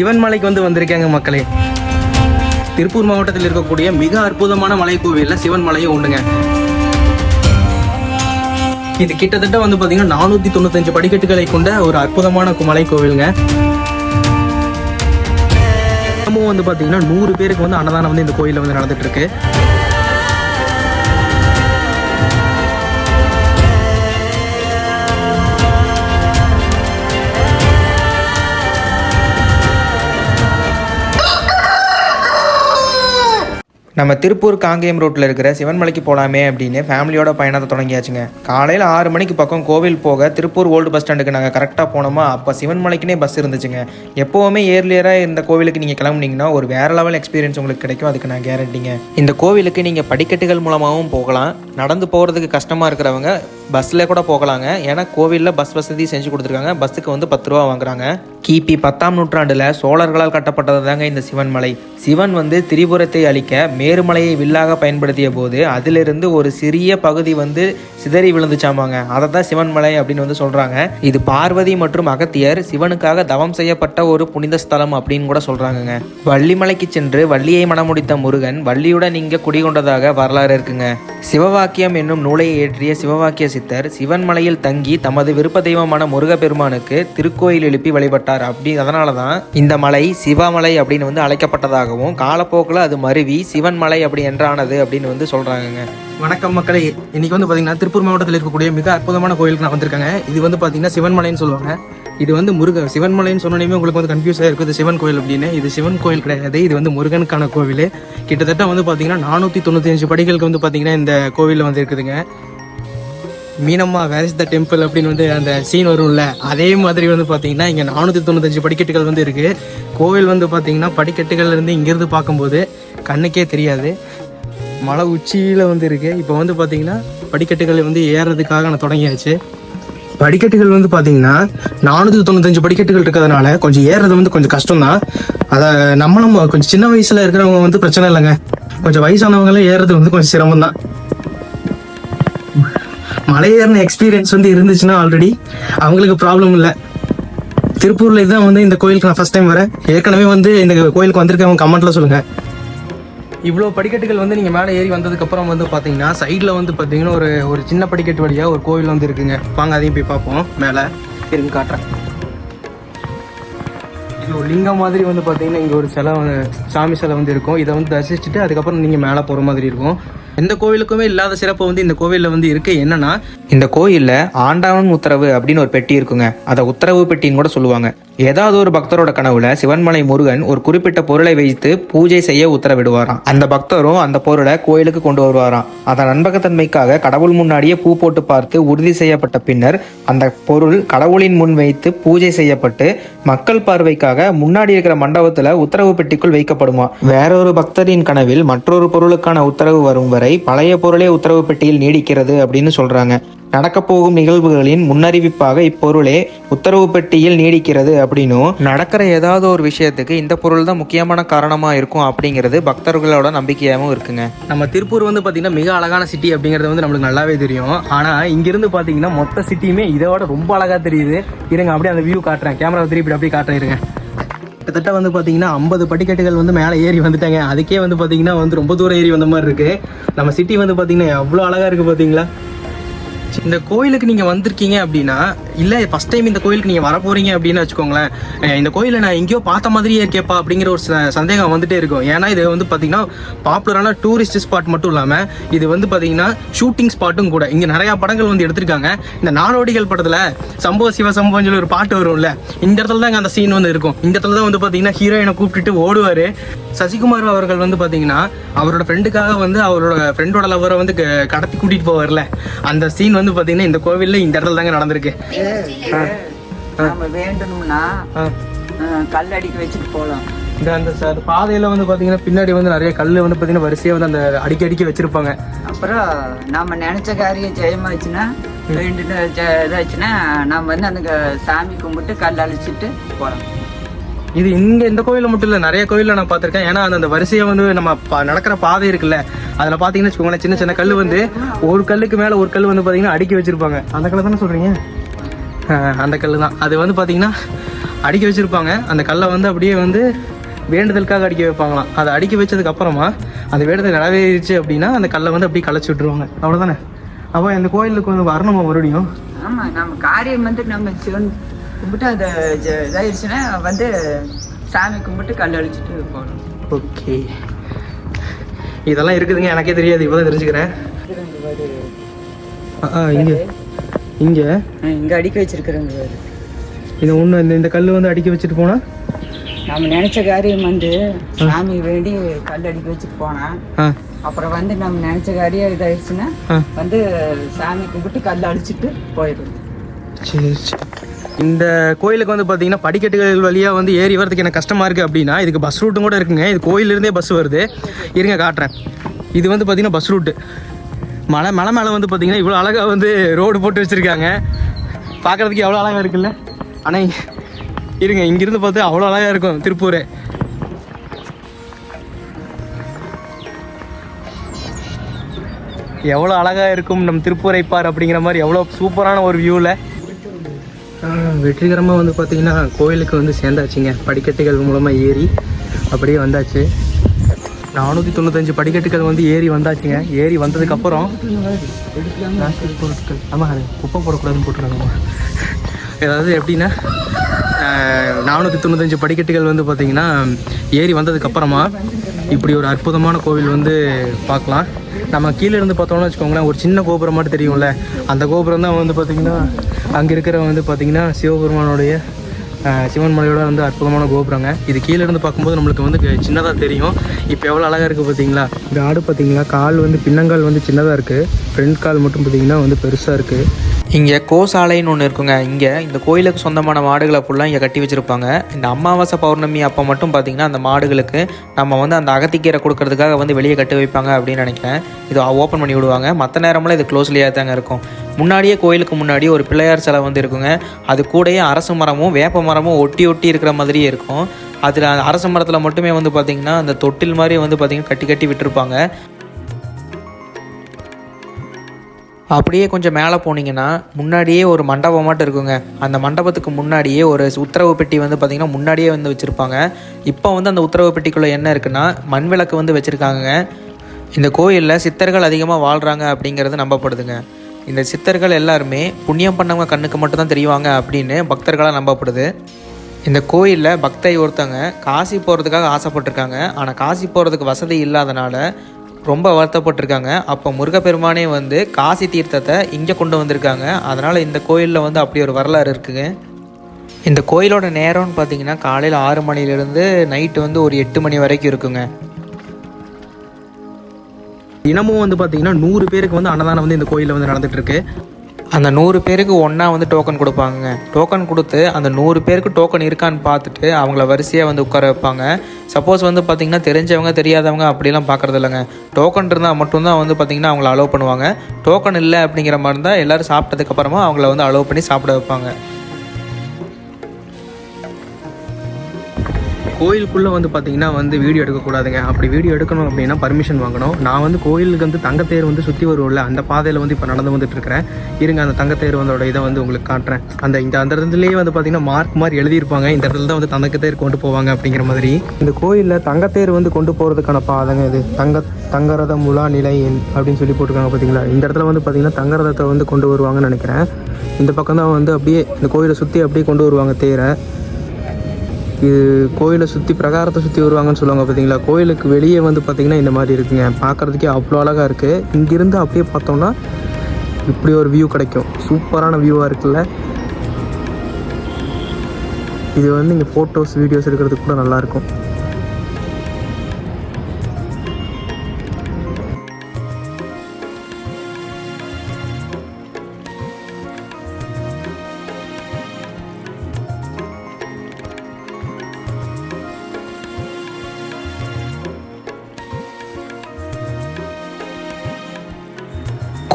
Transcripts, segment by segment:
சிவன்மலைக்கு வந்து வந்திருக்காங்க மக்களே. திருப்பூர் மாவட்டத்தில் இருக்கக்கூடிய மிக அற்புதமான மலை கோவிலில் சிவன் மலையும் உண்டுங்க. இது கிட்டத்தட்ட வந்து பார்த்தீங்கன்னா நானூற்றி தொண்ணூத்தஞ்சு படிக்கட்டுகளை கொண்ட ஒரு அற்புதமான மலை கோவிலுங்க வந்து பார்த்தீங்கன்னா நூறு பேருக்கு வந்து அன்னதானம் வந்து இந்த கோயிலில் வந்து நடந்துட்டு இருக்கு. நம்ம திருப்பூர் காங்கேயம் ரோட்டில் இருக்கிற சிவன்மலைக்கு போகலாமே அப்படின்னு ஃபேமிலியோட பயணத்தை தொடங்கியாச்சுங்க. காலையில் ஆறு மணிக்கு பக்கம் கோவில் போக திருப்பூர் ஓல்டு பஸ் ஸ்டாண்டுக்கு நாங்கள் கரெக்டாக போனோமா அப்போ சிவன்மலைக்குனே பஸ் இருந்துச்சுங்க. எப்போவுமே ஏர்லியராக இந்த கோவிலுக்கு நீங்கள் கிளம்புனீங்கன்னா ஒரு வேறு லெவல் எக்ஸ்பீரியன்ஸ் உங்களுக்கு கிடைக்கும். அதுக்கு நான் கேரண்டிங்க இந்த கோவிலுக்கு நீங்கள் படிக்கட்டுகள் மூலமாகவும் போகலாம். நடந்து போகிறதுக்கு கஷ்டமாக இருக்கிறவங்க பஸ்ஸில் கூட போகலாங்க. ஏன்னா கோவிலில் பஸ் வசதி செஞ்சு கொடுத்துருக்காங்க. பஸ்ஸுக்கு வந்து பத்து ரூபா வாங்குறாங்க. கிபி பத்தாம் நூற்றாண்டில் சோழர்களால் கட்டப்பட்டது தாங்க இந்த சிவன்மலை. சிவன் வந்து திரிபுரத்தை அழிக்க மேருமலையை வில்லாக பயன்படுத்திய போது அதிலிருந்து ஒரு சிறிய பகுதி வந்து சிதறி விழுந்துச்சாமாங்க. அதை தான் சிவன்மலை அப்படின்னு வந்து சொல்கிறாங்க இது பார்வதி மற்றும் அகத்தியர் சிவனுக்காக தவம் செய்யப்பட்ட ஒரு புனித ஸ்தலம் அப்படின்னு கூட சொல்கிறாங்கங்க வள்ளிமலைக்கு சென்று வள்ளியை மணமுடித்த முருகன் வள்ளியுடன் இங்கே குடிகொண்டதாக வரலாறு இருக்குங்க. சிவவாக்கியம் என்னும் நூலை இயற்றிய சிவவாக்கிய சித்தர் சிவன் மலையில் தங்கி தமது விருப்ப தெய்வமான முருகப்பெருமானுக்கு திருக்கோயில் எழுப்பி வழிபட்டார். அப்படி அதனால தான் இந்த மலை சிவமலை அப்படின்னு வந்து அழைக்கப்பட்டதாகவும் காலப்போக்கில் அது மருவி சிவன் மலை அப்படி என்றானது அப்படின்னு வந்து சொல்கிறாங்கங்க வணக்கம் மக்களே. இன்னைக்கு வந்து பார்த்தீங்கன்னா திருப்பூர் மாவட்டத்தில் இருக்கக்கூடிய மிக அற்புதமான கோயிலுக்கு நான் வந்திருக்காங்க. இது வந்து பார்த்தீங்கன்னா சிவன்மலைன்னு சொல்லுவாங்க. இது வந்து முருகன் சிவன்மலைன்னு சொன்னோடனே உங்களுக்கு வந்து கன்ஃபியூஸாக இருக்குது. சிவன் கோயில் அப்படின்னு. இது சிவன் கோயில் கிடையாது. இது வந்து முருகனுக்கான கோவில். கிட்டத்தட்ட வந்து பார்த்தீங்கன்னா நானூற்றி தொண்ணூற்றி அஞ்சு படிகளுக்கு வந்து பார்த்தீங்கன்னா இந்த கோவிலில் வந்து இருக்குதுங்க. Meenamma where is the temple அப்படின்னு வந்து அந்த சீன் வரும்ல அதே மாதிரி வந்து பார்த்தீங்கன்னா இங்கே நானூற்றி தொண்ணூத்தஞ்சு படிக்கட்டுகள் வந்து இருக்குது கோவில் வந்து பார்த்தீங்கன்னா படிக்கட்டுகள்லேருந்து இங்கேருந்து பார்க்கும்போது கண்ணுக்கே தெரியாது. மலை உச்சியில் வந்து இருக்குது இப்போ வந்து பார்த்தீங்கன்னா படிக்கட்டுகள் வந்து ஏறுறதுக்காக நான் தொடங்கியாச்சு. படிக்கட்டுகள் வந்து பார்த்தீங்கன்னா நானூற்றி தொண்ணூத்தஞ்சு படிக்கட்டுகள் இருக்கிறதுனால கொஞ்சம் ஏறுறது வந்து கொஞ்சம் கஷ்டம் தான் அதை நம்மளும் கொஞ்சம் சின்ன வயசில் இருக்கிறவங்க வந்து பிரச்சனை இல்லைங்க. கொஞ்சம் வயசானவங்களாம் ஏறுறது வந்து கொஞ்சம் சிரமம் தான் மலை எக்ஸ்பீரியன்ஸ் வந்து இருந்துச்சுன்னா ஆல்ரெடி அவங்களுக்கு ப்ராப்ளம் இல்லை. திருப்பூர்ல இதுதான் வந்து இந்த கோயிலுக்கு நான் ஃபர்ஸ்ட் டைம் வரேன். ஏற்கனவே வந்து இந்த கோயிலுக்கு வந்திருக்கவங்க கமெண்ட்ல சொல்லுங்க. இவ்வளோ படிக்கட்டுகள் வந்து நீங்கள் மேலே ஏறி வந்ததுக்கப்புறம் வந்து பார்த்தீங்கன்னா சைடில் வந்து பார்த்தீங்கன்னா ஒரு ஒரு சின்ன படிக்கட்டு வழியாக ஒரு கோவில் வந்து இருக்குங்க. வாங்க அதையும் போய் பார்ப்போம். மேலே இருந்து காட்டுறேன். இது ஒரு லிங்கம் மாதிரி வந்து பார்த்தீங்கன்னா இங்கே ஒரு சிலை சாமி சிலை வந்து இருக்கும். இதை வந்து தரிசிச்சுட்டு அதுக்கப்புறம் நீங்கள் மேலே போகிற மாதிரி இருக்கும். எந்த கோவிலுக்குமே இல்லாத சிறப்பு வந்து இந்த கோவிலில் வந்து இருக்கு. என்னன்னா இந்த கோயிலில் ஆண்டவன் உத்தரவு அப்படின்னு ஒரு பெட்டி இருக்குங்க. அதை உத்தரவு பெட்டின்னு கூட சொல்லுவாங்க. ஏதாவது ஒரு பக்தரோட கனவுல சிவன்மலை முருகன் ஒரு குறிப்பிட்ட பொருளை வைத்து பூஜை செய்ய உத்தரவிடுவாராம். அந்த பக்தரும் அந்த பொருளை கோயிலுக்கு கொண்டு வருவாராம். அதன் நண்பகத்தன்மைக்காக கடவுள் முன்னாடியே பூ போட்டு பார்த்து உறுதி செய்யப்பட்ட பின்னர் அந்த பொருள் கடவுளின் முன் வைத்து பூஜை செய்யப்பட்டு மக்கள் பார்வைக்காக முன்னாடி இருக்கிற மண்டபத்துல உத்தரவு பெட்டிக்குள் வைக்கப்படுமா? வேறொரு பக்தரின் கனவில் மற்றொரு பொருளுக்கான உத்தரவு வரும் வரை பழைய பொருளே உத்தரவு பெட்டியில் நீடிக்கிறது அப்படின்னு சொல்றாங்க. நடக்கப் போகும் நிகழ்வுகளின் முன்னறிவிப்பாக இப்பொருளே உத்தரவு பெட்டியில் நீடிக்கிறது அப்படின்னும் நடக்கிற ஏதாவது ஒரு விஷயத்துக்கு இந்த பொருள் தான் முக்கியமான காரணமா இருக்கும் அப்படிங்கிறது பக்தர்களோட நம்பிக்கையாகவும் இருக்குங்க. நம்ம திருப்பூர் வந்து பார்த்தீங்கன்னா மிக அழகான சிட்டி அப்படிங்கிறது வந்து நம்மளுக்கு நல்லாவே தெரியும். ஆனால் இங்கிருந்து பார்த்தீங்கன்னா மொத்த சிட்டியுமே இதோட ரொம்ப அழகாக தெரியுது. இருங்க அப்படியே அந்த வியூ காட்டுறேன். கேமரா திருப்பி அப்படியே காட்டுறேன் இருங்க. கிட்டத்தட்ட வந்து பார்த்தீங்கன்னா ஐம்பது படிக்கட்டுகள் வந்து மேலே ஏறி வந்துட்டாங்க. அதுக்கே வந்து பார்த்தீங்கன்னா வந்து ரொம்ப தூரம் ஏறி வந்த மாதிரி இருக்கு. நம்ம சிட்டி வந்து பார்த்தீங்கன்னா எவ்வளோ அழகாக இருக்கு பார்த்தீங்களா இந்த கோயிலுக்கு நீங்கள் வந்திருக்கீங்க அப்படின்னா இல்லை ஃபஸ்ட் டைம் இந்த கோயிலுக்கு நீங்கள் வர போறீங்க அப்படின்னு வச்சுக்கோங்களேன். இந்த கோயிலை நான் எங்கேயோ பார்த்த மாதிரியே இருக்கேப்பா அப்படிங்கிற ஒரு ச- சந்தேகம் வந்துட்டே இருக்கும். ஏன்னா இது வந்து பார்த்தீங்கன்னா பாப்புலரான டூரிஸ்ட் ஸ்பாட் மட்டும் இல்லாமல் இது வந்து பார்த்தீங்கன்னா ஷூட்டிங் ஸ்பாட்டும் கூட. இங்கே நிறையா படங்கள் வந்து எடுத்திருக்காங்க. இந்த நாடோடிகள் படத்தில் சம்பவ சிவ சம்பவம் சொல்லி ஒரு பாட்டு வரும்ல இந்த இடத்துல தாங்க அந்த சீன் வந்து இருக்கும். இந்த இடத்துல தான் வந்து பார்த்தீங்கன்னா ஹீரோயினை கூப்பிட்டுட்டு ஓடுவார். சசிகுமார் அவர்கள் வந்து பார்த்தீங்கன்னா அவரோட ஃப்ரெண்டுக்காக வந்து அவரோட ஃப்ரெண்டோட லவரை வந்து க- கடத்தி கூட்டிகிட்டு போவார்ல. அந்த சீன் வந்து பார்த்தீங்கன்னா இந்த கோவிலில் இந்த இடத்துல தாங்க நடந்திருக்கு. நம்ம வேண்டணும்னா கல் அடிக்க வச்சுட்டு போகலாம் இந்த அந்த ச- பாதையில வந்து பாத்தீங்கன்னா பின்னாடி வந்து நிறைய கல் வந்து பாத்தீங்கன்னா வரிசையா வந்து அந்த அடிக்கி அடிக்கி வச்சிருப்பாங்க. அப்புறம் நம்ம நினைச்ச காரியம் ஜெயமாச்சுன்னா வேண்டுன ஜ- இதாச்சுன்னா நம்ம வந்து அந்த சாமி கும்பிட்டு கல் அழிச்சிட்டு போகலாம் இது இங்க இந்த கோயில மட்டும் இல்ல நிறைய கோயில்ல நான் பார்த்திருக்கேன். ஏன்னா அந்த- வரிசையை வந்து நம்ம நடக்கிற பாதை இருக்குல்ல அதுல பாத்தீங்கன்னா வச்சுக்கோங்களேன் சின்ன சின்ன கல் வந்து ஒரு கல்லுக்கு மேல ஒரு கல் வந்து பாத்தீங்கன்னா அடுக்கி வச்சிருப்பாங்க. அந்த கல்லை தானே சொல்றீங்க? அந்த கல் தான். அது வந்து பாத்தீங்கன்னா அடுக்கி வச்சுருப்பாங்க. அந்த கல்லை வந்து அப்படியே வந்து வேண்டுதலுக்காக அடிக்க வைப்பாங்களாம். அதை அடிக்க வச்சதுக்கு அப்புறமா அந்த வேண்டுதல் நிறைவேறிச்சு அப்படின்னா அந்த கல்லை வந்து அப்படியே கலைச்சி விட்டுருவாங்க. அவ்வளோதானே அப்போ இந்த கோயிலுக்கு வந்து வரணுமா மறுபடியும்? ஆமா நம்ம காரியம் வந்து நம்ம சிவன் கும்பிட்டு அதை ஜ- இதாயிடுச்சுன்னா வந்து சாமி கும்பிட்டு கல் அழிச்சிட்டு போகணும். ஓகே. இதெல்லாம் இருக்குதுங்க எனக்கே தெரியாது இப்போ தான் தெரிஞ்சுக்கிறேன் இங்கே. இங்கே? இங்க அடிக்க வச்சிருக்கிறவங்க பாரு. இந்த ஒன்று இந்த இந்த கல் வந்து அடிக்க வச்சுட்டு போனால் நம்ம நினைச்ச காரியம் வந்து சாமி வேண்டி கல் அடிக்க வச்சுட்டு போனா ஆ. அப்புறம் வந்து நம்ம நினைச்ச காரியம் இதாயிடுச்சுன்னா வந்து சாமி கும்பிட்டு கல் அழிச்சிட்டு போயிடும் சரி சரி. இந்த கோயிலுக்கு வந்து பார்த்தீங்கன்னா படிக்கட்டுகள் வழியாக வந்து ஏறி வரதுக்கு எனக்கு கஷ்டமாக இருக்குது அப்படின்னா இதுக்கு பஸ் ரூட்டும் கூட இருக்குங்க. இது கோயிலிருந்தே பஸ் வருது. இருங்க காட்டுறேன். இது வந்து பார்த்தீங்கன்னா பஸ் ரூட்டு மலை மலை மேலே வந்து பார்த்தீங்கன்னா இவ்வளோ அழகாக வந்து ரோடு போட்டு வச்சுருக்காங்க. பார்க்குறதுக்கு எவ்வளோ அழகாக இருக்குல்ல? ஆனால் இருங்க இங்கேருந்து பார்த்து அவ்வளோ அழகாக இருக்கும் திருப்பூர். எவ்வளோ அழகாக இருக்கும் நம் திருப்பூரை பார் அப்படிங்கிற மாதிரி எவ்வளோ சூப்பரான ஒரு வியூவில் வெற்றிகரமாக வந்து பார்த்தீங்கன்னா கோயிலுக்கு வந்து சேர்ந்தாச்சுங்க. படிக்கட்டுகள் மூலமாக ஏறி அப்படியே வந்தாச்சு. நானூற்றி தொண்ணூத்தஞ்சு படிக்கட்டுகள் வந்து ஏறி வந்தாச்சுங்க. ஏறி வந்ததுக்கப்புறம் பிளாஸ்டிக் பொருட்கள். ஆமாம் அது குப்பை போடக்கூடாதுன்னு போட்டுருக்காங்க ஏதாவது எப்படின்னா நானூற்றி தொண்ணூத்தஞ்சு படிக்கட்டுகள் வந்து பார்த்திங்கன்னா ஏறி வந்ததுக்கப்புறமா இப்படி ஒரு அற்புதமான கோவில் வந்து பார்க்கலாம். நம்ம கீழே இருந்து பார்த்தோம்னா வச்சுக்கோங்களேன் ஒரு சின்ன கோபுரம் மட்டும் தெரியும்ல. அந்த கோபுரம் தான் வந்து பார்த்திங்கன்னா அங்கே இருக்கிற வந்து பார்த்திங்கன்னா சிவபெருமானுடைய சிவன் மலையோட வந்து அற்புதமான கோபுரங்க. இது கீழே இருந்து பார்க்கும்போது நம்மளுக்கு வந்து சின்னதாக தெரியும். இப்போ எவ்வளோ அழகாக இருக்குது பார்த்தீங்களா? இந்த ஆடு பார்த்தீங்களா? கால் வந்து பின்னங்கால் வந்து சின்னதாக இருக்குது ஃப்ரண்ட் கால் மட்டும் பார்த்தீங்கன்னா வந்து பெருசாக இருக்குது இங்கே கோசாலைன்னு ஒன்று இருக்குங்க. இங்கே இந்த கோயிலுக்கு சொந்தமான மாடுகளை ஃபுல்லாக இங்கே கட்டி வச்சுருப்பாங்க. இந்த அமாவாசை பௌர்ணமி அப்போ மட்டும் பார்த்தீங்கன்னா அந்த மாடுகளுக்கு நம்ம வந்து அந்த அகத்திக்கீரை கொடுக்கறதுக்காக வந்து வெளியே கட்டி வைப்பாங்க அப்படின்னு நினைக்கிறேன். இது ஓப்பன் பண்ணி விடுவாங்க. மற்ற நேரமெல்லாம் இது க்ளோஸ்லியாக தாங்க இருக்கும். முன்னாடியே கோயிலுக்கு முன்னாடி ஒரு பிள்ளையார் சிலை வந்து இருக்குங்க. அது கூடயே அரசு மரமும் வேப்ப மரமும் ஒட்டி ஒட்டி இருக்கிற மாதிரியே இருக்கும். அதில் அரச மரத்தில் மட்டுமே வந்து பார்த்திங்கன்னா அந்த தொட்டில் மாதிரி வந்து பார்த்திங்கன்னா கட்டி கட்டி விட்டுருப்பாங்க. அப்படியே கொஞ்சம் மேலே போனீங்கன்னா முன்னாடியே ஒரு மண்டபம் மட்டும் இருக்குங்க. அந்த மண்டபத்துக்கு முன்னாடியே ஒரு உத்தரவு பெட்டி வந்து பார்த்திங்கன்னா முன்னாடியே வந்து வச்சுருப்பாங்க. இப்போ வந்து அந்த உத்தரவு பெட்டிக்குள்ளே என்ன இருக்குன்னா மண் விளக்கு வந்து வச்சுருக்காங்க இந்த கோயிலில் சித்தர்கள் அதிகமாக வாழ்கிறாங்க அப்படிங்கிறது நம்பப்படுதுங்க. இந்த சித்தர்கள் எல்லாருமே புண்ணியம் பண்ணவங்க கண்ணுக்கு மட்டும்தான் தெரிவாங்க அப்படின்னு பக்தர்களாக நம்பப்படுது. இந்த கோயிலில் பக்தை ஒருத்தவங்க காசி போகிறதுக்காக ஆசைப்பட்டிருக்காங்க. ஆனால் காசி போகிறதுக்கு வசதி இல்லாதனால ரொம்ப வருத்தப்பட்டிருக்காங்க. அப்போ முருகப்பெருமானே வந்து காசி தீர்த்தத்தை இங்கே கொண்டு வந்திருக்காங்க. அதனால் இந்த கோயிலில் வந்து அப்படி ஒரு வரலாறு இருக்குங்க. இந்த கோயிலோட நேரம்னு பார்த்தீங்கன்னா காலையில் ஆறு மணிலேருந்து நைட்டு வந்து ஒரு எட்டு மணி வரைக்கும் இருக்குங்க. தினமும் வந்து பார்த்தீங்கன்னா நூறு பேருக்கு வந்து அன்னதானம் வந்து இந்த கோயிலில் வந்து நடந்துகிட்ருக்கு அந்த நூறு பேருக்கு ஒன்றா வந்து டோக்கன் கொடுப்பாங்க டோக்கன் கொடுத்து அந்த நூறு பேருக்கு டோக்கன் இருக்கான்னு பார்த்துட்டு அவங்கள வரிசையாக வந்து உட்கார வைப்பாங்க. சப்போஸ் வந்து பார்த்திங்கன்னா தெரிஞ்சவங்க தெரியாதவங்க அப்படிலாம் பார்க்குறது இல்லைங்க. டோக்கன் இருந்தால் மட்டும்தான் வந்து பார்த்திங்கன்னா அவங்கள அலோவ் பண்ணுவாங்க. டோக்கன் இல்லை அப்படிங்கிற மாதிரி இருந்தால் எல்லோரும் சாப்பிட்டதுக்கப்புறமா அவங்கள வந்து அலோவ் பண்ணி சாப்பிட வைப்பாங்க. கோயிலுக்குள்ளே வந்து பார்த்தீங்கன்னா வந்து வீடியோ எடுக்கக்கூடாதுங்க அப்படி வீடியோ எடுக்கணும் அப்படின்னா பர்மிஷன் வாங்கணும். நான் வந்து கோயிலுக்கு வந்து தங்கத்தேர் வந்து சுற்றி வருவோம்ல அந்த பாதையில் வந்து இப்போ நடந்து வந்துட்டு இருக்கிறேன். இருங்க அந்த தங்கத்தேர் வந்தோட இதை வந்து உங்களுக்கு காட்டுறேன். அந்த இந்த அந்த இடத்துலேயே வந்து பார்த்தீங்கன்னா மார்க் மாதிரி எழுதியிருப்பாங்க. இந்த இடத்துல தான் வந்து தங்கத்தேர் கொண்டு போவாங்க அப்படிங்கிற மாதிரி. இந்த கோயிலில் தங்கத்தேர் வந்து கொண்டு போகிறதுக்கான பாதைங்க இது. தங்க தங்கரத முலா நிலை அப்படின்னு சொல்லி போட்டிருக்காங்க பார்த்தீங்களா இந்த இடத்துல வந்து பார்த்தீங்கன்னா தங்கரதத்தை வந்து கொண்டு வருவாங்கன்னு நினைக்கிறேன். இந்த பக்கம் தான் வந்து அப்படியே இந்த கோயிலை சுற்றி அப்படியே கொண்டு வருவாங்க தேரை. இது கோயிலை சுற்றி பிரகாரத்தை சுற்றி வருவாங்கன்னு சொல்லுவாங்க பார்த்தீங்களா? கோயிலுக்கு வெளியே வந்து பார்த்தீங்கன்னா இந்த மாதிரி இருக்குங்க. பார்க்குறதுக்கே அவ்வளோ அழகாக இருக்குது இங்கேருந்து அப்படியே பார்த்தோம்னா இப்படி ஒரு வியூ கிடைக்கும். சூப்பரான வியூவாக இருக்குல்ல? இது வந்து இங்கே ஃபோட்டோஸ் வீடியோஸ் எடுக்கிறதுக்கு கூட நல்லாயிருக்கும்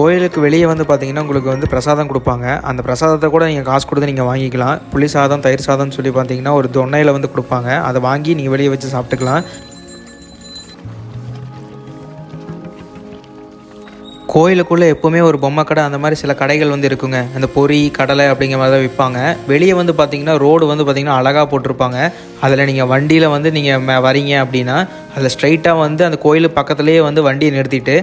கோயிலுக்கு வெளியே வந்து பார்த்தீங்கன்னா உங்களுக்கு வந்து பிரசாதம் கொடுப்பாங்க. அந்த பிரசாதத்தை கூட நீங்கள் காசு கொடுத்து நீங்கள் வாங்கிக்கலாம். புளி சாதம் தயிர் சாதம்னு சொல்லி பார்த்தீங்கன்னா ஒரு தொன்னையில் வந்து கொடுப்பாங்க. அதை வாங்கி நீங்கள் வெளியே வச்சு சாப்பிட்டுக்கலாம். கோயிலுக்குள்ளே எப்போவுமே ஒரு பொம்மை கடை அந்த மாதிரி சில கடைகள் வந்து இருக்குங்க. அந்த பொரி கடலை அப்படிங்கிற மாதிரி தான் விற்பாங்க. வெளியே வந்து பார்த்தீங்கன்னா ரோடு வந்து பார்த்தீங்கன்னா அழகாக போட்டிருப்பாங்க. அதில் நீங்கள் வண்டியில் வந்து நீங்கள் வரீங்க அப்படின்னா அதில் ஸ்ட்ரைட்டாக வந்து அந்த கோயில் பக்கத்துலேயே வந்து வண்டியை நிறுத்திட்டு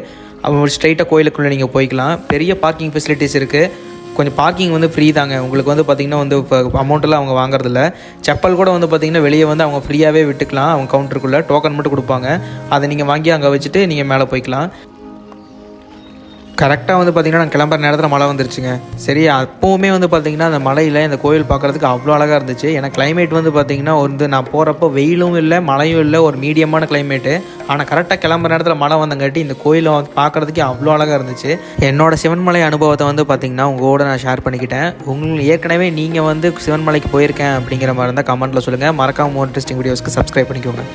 ஸ்ட்ரைட்டாக கோயிலுக்குள்ளே நீங்கள் போய்க்கலாம். பெரிய பார்க்கிங் ஃபெசிலிட்டிஸ் இருக்குது கொஞ்சம் பார்க்கிங் வந்து ஃப்ரீ தாங்க. உங்களுக்கு வந்து பார்த்திங்கன்னா வந்து இப்போ அமௌண்ட்டெல்லாம் அவங்க வாங்குறதில்ல. செப்பல் கூட வந்து பார்த்திங்கன்னா வெளியே வந்து அவங்க ஃப்ரீயாகவே விட்டுக்கலாம். அவங்க கவுண்டருக்குள்ளே டோக்கன் மட்டும் கொடுப்பாங்க. அதை நீங்கள் வாங்கி அங்கே வச்சுட்டு நீங்கள் மேலே போய்க்கலாம். கரெக்டாக வந்து பார்த்திங்கன்னா நான் கிளம்புற நேரத்தில் மழை வந்துருச்சுங்க. சரி அப்போவுமே வந்து பார்த்திங்கன்னா அந்த மலையில் இந்த கோயில் பார்க்குறதுக்கு அவ்வளோ அழகாக இருந்துச்சு. ஏன்னா கிளைமேட் வந்து பார்த்திங்கன்னா வந்து நான் போகிறப்போ வெயிலும் இல்லை மழையும் இல்லை ஒரு மீடியமான கிளைமேட்டு ஆனால் கரெக்டாக கிளம்புற நேரத்தில் மழை வந்தங்காட்டி இந்த கோயிலை வந்து பார்க்குறதுக்கே அவ்வளோ அழகாக இருந்துச்சு. என்னோடய சிவன்மலை அனுபவத்தை வந்து பார்த்திங்கன்னா உங்களோட நான் ஷேர் பண்ணிக்கிட்டேன். உங்களுக்கு ஏற்கனவே நீங்கள் வந்து சிவன்மலைக்கு போயிருக்கேன் அப்படிங்கிற மாதிரி இருந்தால் கமெண்ட்டில் சொல்லுங்கள் மறக்காம இன்ட்ரெஸ்டிங் வீடியோஸ்க்கு சப்ஸ்கிரைப் பண்ணிக்கோங்க.